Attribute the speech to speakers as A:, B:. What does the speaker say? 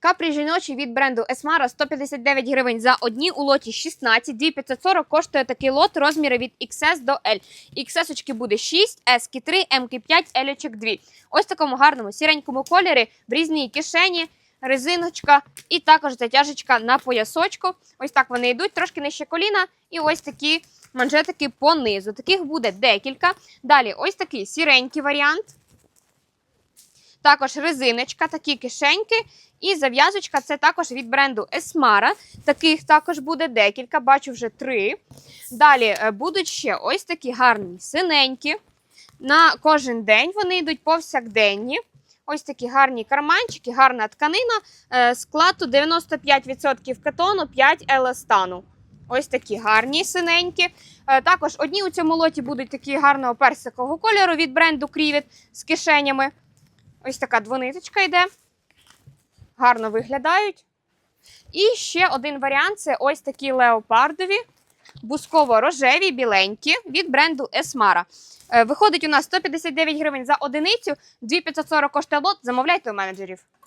A: Капрі жіночі від бренду Esmara 159 гривень за одні у лоті 16, 2540 коштує такий лот розміри від XS до L. XS буде 6, S 3, M 5, L 2. Ось в такому гарному сіренькому кольорі в різній кишені, резиночка і також затяжечка на поясочку. Ось так вони йдуть, трошки нижче коліна, і ось такі манжетики по низу. Таких буде декілька. Далі, ось такий сіренький варіант. Також резиночка, такі кишеньки. І зав'язочка це також від бренду Esmara. Таких також буде декілька, бачу вже три. Далі е, будуть ще ось такі гарні синенькі. На кожен день вони йдуть повсякденні. Ось такі гарні карманчики, гарна тканина. Е, Складу 95% катону, 5 еластану. Ось такі гарні синенькі. Е, Також одні у цьому лоті будуть такі гарного персикового кольору від бренду Крівіт з кишенями. Ось така двониточка йде. Гарно виглядають. І ще один варіант це ось такі леопардові, бусково-рожеві, біленькі від бренду Esmara. Е, Виходить у нас 159 гривень за одиницю, 2540 коштує лот. Замовляйте у менеджерів.